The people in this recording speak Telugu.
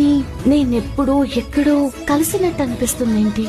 కానీ నేనెప్పుడూ ఎక్కడో కలిసినట్టు అనిపిస్తుంది ఏంటి